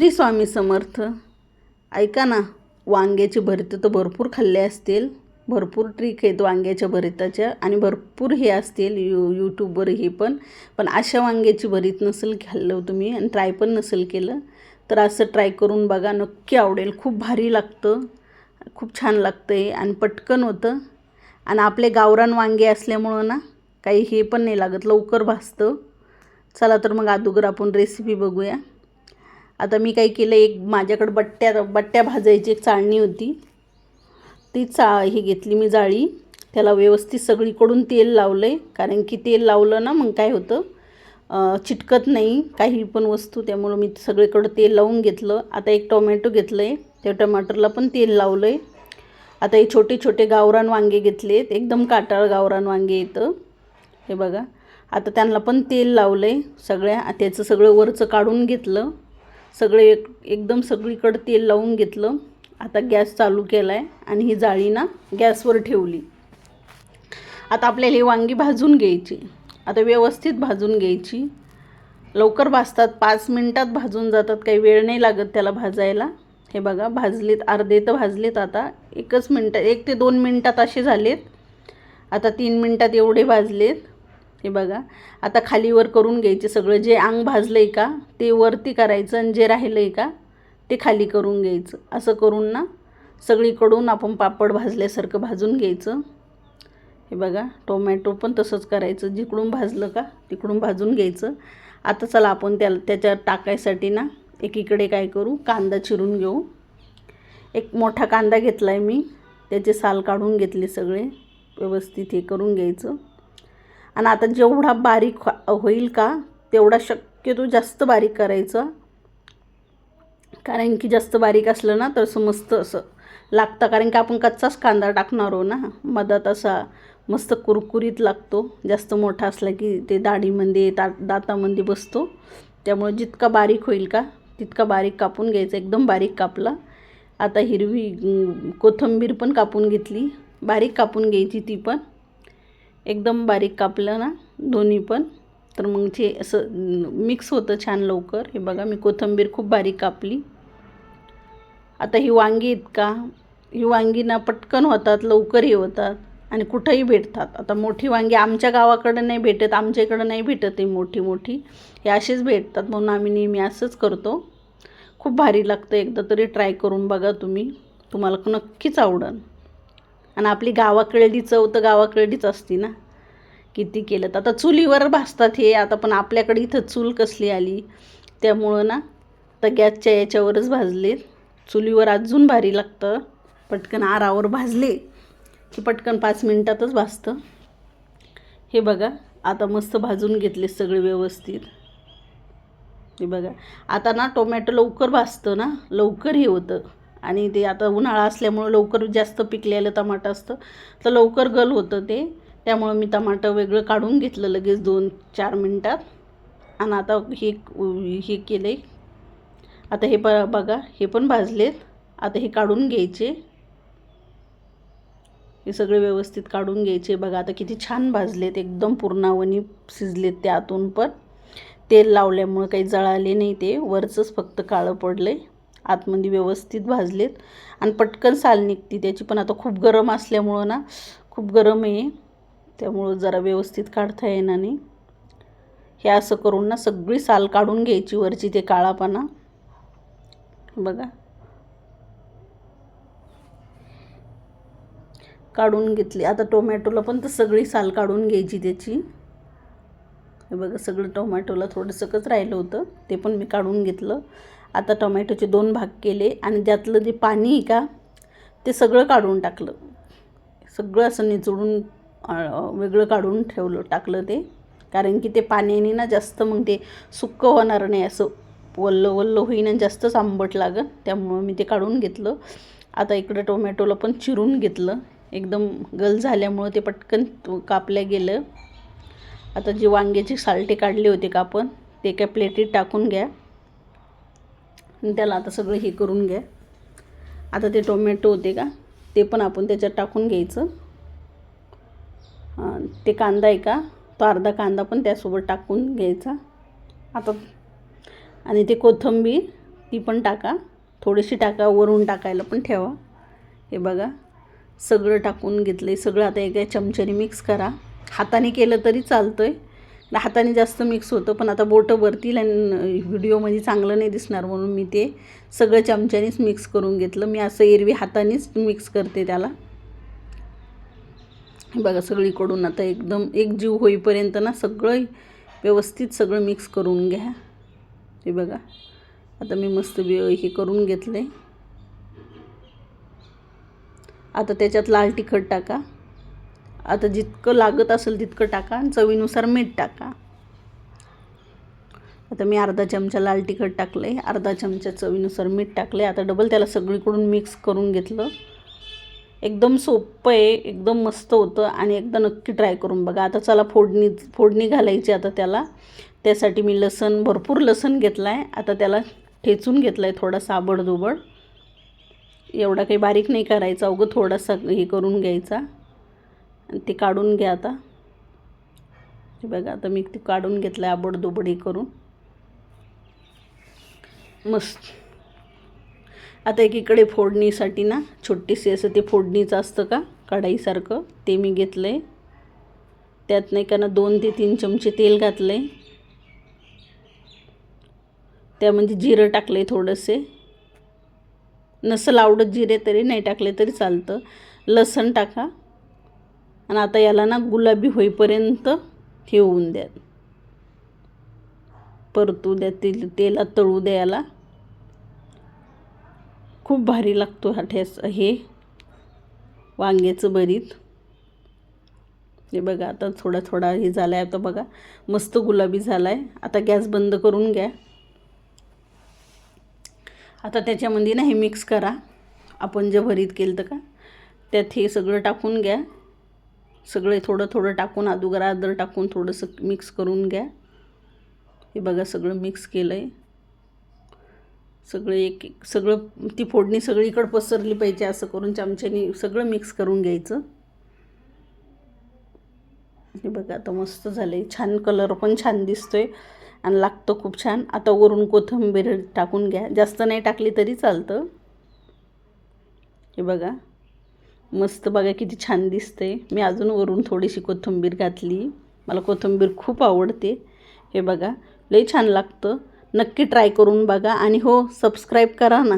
श्री स्वामी समर्थ ऐका ना वांग्याचे भरीत तर भरपूर खाल्ले असतील. भरपूर ट्रिक आहेत वांग्याच्या भरीताच्या आणि भरपूर हे असतील यू यूट्यूबवर हे पण. पण अशा वांग्याची भरीत नसेल खाल्लं तुम्ही आणि ट्राय पण नसेल केलं तर असं ट्राय करून बघा नक्की आवडेल. खूप भारी लागतं खूप छान लागतं आहे आणि पटकन होतं. आणि आपले गावरान वांगे असल्यामुळं ना काही हे पण नाही लागत लवकर भासतं चला तर मग अदोगर आपण रेसिपी बघूया. आता मी काय केलं एक माझ्याकडं बट्ट्या बट्ट्या भाजायची एक चाळणी होती. ती चा ही घेतली मी जाळी. त्याला व्यवस्थित सगळीकडून तेल लावलं आहे कारण की तेल लावलं ना मग काय होतं? चिटकत नाही काही पण वस्तू. त्यामुळं मी सगळीकडं तेल लावून घेतलं. आता एक टोमॅटो घेतलं आहे त्या टमाटरला पण तेल लावलं आहे आता हे छोटे छोटे गावरान वांगे घेतलेत. एकदम काटाळ गावरान वांगे येतं हे बघा. आता त्यांना पण तेल लावलं आहे सगळ्या. त्याचं सगळं वरचं काढून घेतलं. सगळे एक एकदम सगळीकडं तेल लावून घेतलं. आता गॅस चालू केला आहे आणि ही जाळी ना गॅसवर ठेवली. आता आपल्याला ही वांगी भाजून घ्यायची. आता व्यवस्थित भाजून घ्यायची. लवकर भाजतात. पाच मिनटात भाजून जातात. काही वेळ नाही लागत त्याला भाजायला. हे बघा भाजलेत. अर्धे तर भाजलेत आता. एकच मिनटात एक ते दोन मिनटात असे झालेत. आता तीन मिनटात एवढे भाजलेत. हे बघा. आता खालीवर करून घ्यायचे सगळं. जे अंग भाजलं आहे का ते वरती करायचं आणि जे राहिलं आहे का ते खाली करून घ्यायचं. असं करून ना सगळीकडून आपण पापड भाजल्यासारखं भाजून घ्यायचं. हे बघा टोमॅटो पण तसंच करायचं. जिकडून भाजलं का तिकडून भाजून घ्यायचं. आता चला आपण त्या त्याच्यात टाकायसाठी ना एकीकडे काय करू कांदा चिरून घेऊ. एक मोठा कांदा घेतला आहे मी. त्याचे साल काढून घेतले सगळे. व्यवस्थित हे करून घ्यायचं. आणि आता जेवढा बारीक हो-, होईल का तेवढा शक्यतो जास्त बारीक करायचा. कारण की जास्त बारीक असलं ना तर असं मस्त असं लागतं. कारण की आपण कच्चाच कांदा टाकणार आहो ना. मधात असा मस्त कुरकुरीत लागतो. जास्त मोठा असला की ते दाढीमध्ये दा दातामध्ये बसतो. त्यामुळे जितका बारीक होईल का तितका बारीक कापून घ्यायचा. एकदम बारीक कापला. आता हिरवी कोथंबीर कोथिंबीर पण कापून घेतली. बारीक कापून घ्यायची ती पण. एकदम बारीक कापलं ना दोन्ही पण तर मग ते असं मिक्स होतं छान लवकर. हे बघा मी कोथिंबीर खूप बारीक कापली. आता ही वांगी आहेत का? ही वांगी ना पटकन होतात लवकर हे होतात आणि कुठंही भेटतात. आता मोठी वांगी आमच्या गावाकडं नाही भेटत आमच्या इकडं नाही भेटत ही मोठी मोठी. हे असेच भेटतात म्हणून आम्ही नेहमी असंच करतो. खूप भारी लागतं एकदा तरी ट्राय करून बघा तुम्ही. तुम्हाला नक्कीच आवडेल आणि आपली गावाकडली चव तर गावाकडलीच असती ना. किती केलं तर. आता चुलीवर भाजतात हे. आता पण आपल्याकडे इथं चूल कसली आली? त्यामुळं ना तर गॅसच्या याच्यावरच भाजले. चुलीवर अजून भारी लागतं. पटकन आरावर भाजले की पटकन पाच मिनटातच भाजतं. हे बघा आता मस्त भाजून घेतले सगळे व्यवस्थित. हे बघा. आता ना टोमॅटो लवकर भाजतं ना. लवकर हे होतं. आणि ते आता उन्हाळा असल्यामुळं लवकर जास्त पिकलेलं टमाटं असतं. तर लवकर गल होतं ते. त्यामुळं मी टमाटं वेगळं काढून घेतलं लगेच दोन चार मिनटात. आणि आता हे हे केलं आहे आता हे ब बघा हे पण भाजलेत. आता हे काढून घ्यायचे. हे सगळे व्यवस्थित काढून घ्यायचे. बघा आता किती छान भाजलेत. एकदम पूर्णावणी शिजलेत त्यातून पण. तेल लावल्यामुळं काही जळाले नाही ते. वरचंच फक्त काळं पडलं आहे आतमध्ये व्यवस्थित भाजलेत. आणि पटकन साल निघते. त्याची पण आता खूप गरम असल्यामुळं ना खूप गरम आहे. त्यामुळं जरा व्यवस्थित काढता येणार नाही. हे असं करून ना सगळी साल काढून घ्यायची वरची ते काळापाना बघा. काढून घेतली. आता टोमॅटोला पण तर सगळी साल काढून घ्यायची त्याची. हे बघा सगळं टोमॅटोला थोडंसंच राहिलं होतं. ते पण मी काढून घेतलं. आता टोमॅटोचे दोन भाग केले आणि ज्यातलं जे पाणी आहे का ते सगळं काढून टाकलं. सगळं असं निचोडून वेगळं काढून ठेवलं टाकलं ते. कारण की ते पाण्याने ना जास्त मग ते सुक्क होणार नाही असं वल्लं वल्लं होईन जास्तच आंबट लागत त्यामुळं मी ते काढून घेतलं. आता इकडं टोमॅटोला पण चिरून घेतलं. एकदम गल झाल्यामुळं ते पटकन कापल्या गेलं. आता जे वांग्याचे सालटे काढले होते का आपण ते एका प्लेटीत टाकून घ्या. त्याला आता सगळं हे करून घ्या. आता ते टोमॅटो होते का ते पण आपण त्याच्यात टाकून घ्यायचं. ते कांदा आहे का तो अर्धा कांदा पण त्यासोबत टाकून घ्यायचा. आता आणि ते कोथिंबीर ती पण टाका. थोडीशी टाका वरून टाकायला पण ठेवा. हे बघा सगळं टाकून घेतलं आहे सगळं आता एका चमच्याने मिक्स करा. हाताने केलं तरी चालतं आहे हाताने जास्त मिक्स होतं पण आता बोटं भरतील आणि व्हिडिओमध्ये चांगलं नाही दिसणार म्हणून मी ते सगळं चमच्यानेच मिक्स करून घेतलं. मी असं एरवी हातानेच मिक्स करते त्याला. हे बघा सगळीकडून आता एकदम एक जीव होईपर्यंत ना सगळं व्यवस्थित सगळं मिक्स करून घ्या. हे बघा. आता मी मस्त हे करून घेतलं आहे आता त्याच्यात लाल तिखट टाका. आता जितकं लागत असेल तितकं टाका आणि चवीनुसार मीठ टाका. आता मी अर्धा चमचा लाल तिखट टाकलं आहे अर्धा चमचा चवीनुसार मीठ टाकलं आहे आता डबल त्याला सगळीकडून मिक्स करून घेतलं. एकदम सोपं आहे एकदम मस्त होतं आणि एकदा नक्की ट्राय करून बघा. आता चला फोडणी फोडणी घालायची आता त्याला. त्यासाठी मी लसण भरपूर लसण घेतलं आहे आता त्याला ठेचून घेतलं आहे थोडासा साबड एवढा काही बारीक नाही करायचा. अवघं थोडासा हे करून घ्यायचा. आणि ते काढून घ्या आता. बघा आता मी ते काढून घेतलं आहे आबडदुबडी करून. मस्त. आता एकीकडे फोडणीसाठी ना छोटीशी असं ते फोडणीचं असतं का कढाईसारखं ते मी घेतलं आहे त्यात नाही का ना दोन ते तीन चमचे तेल घातलं आहे त्यामध्ये जिरं टाकलं आहे थोडंसे. नसल आवडत जिरे तरी नाही टाकले तरी चालतं. लसण टाका. आणि आता याला ना गुलाबी होईपर्यंत ठेवून द्या परतू द्या तेल तेला तळू द्या याला. खूप भारी लागतो हा ठेस हे वांग्याचं भरीत. हे बघा आता थोडा थोडा हे झाला आहे आता बघा मस्त गुलाबी झाला आहे आता गॅस बंद करून घ्या. आता त्याच्यामध्ये ना हे मिक्स करा. आपण जे भरीत केलं तर का त्यात हे सगळं टाकून घ्या. सगळे थोडं थोडं टाकून अदुगर आदर टाकून थोडंसं मिक्स करून घ्या. हे बघा सगळं मिक्स केलं आहे सगळं एक एक सगळं ती फोडणी सगळीकडं पसरली पाहिजे असं करून चमच्याने सगळं मिक्स करून घ्यायचं. हे बघा आता मस्त झालं आहे छान कलर पण छान दिसतो आहे आणि लागतो खूप छान. आता वरून कोथिंबीर टाकून घ्या. जास्त नाही टाकली तरी चालतं. हे बघा. मस्त बघा किती छान दिसते मी अजून वरून थोडीशी कोथिंबीर घातली. मला कोथिंबीर खूप आवडते. हे बघा लई छान लागतं. नक्की ट्राय करून बघा आणि हो सबस्क्राईब करा ना.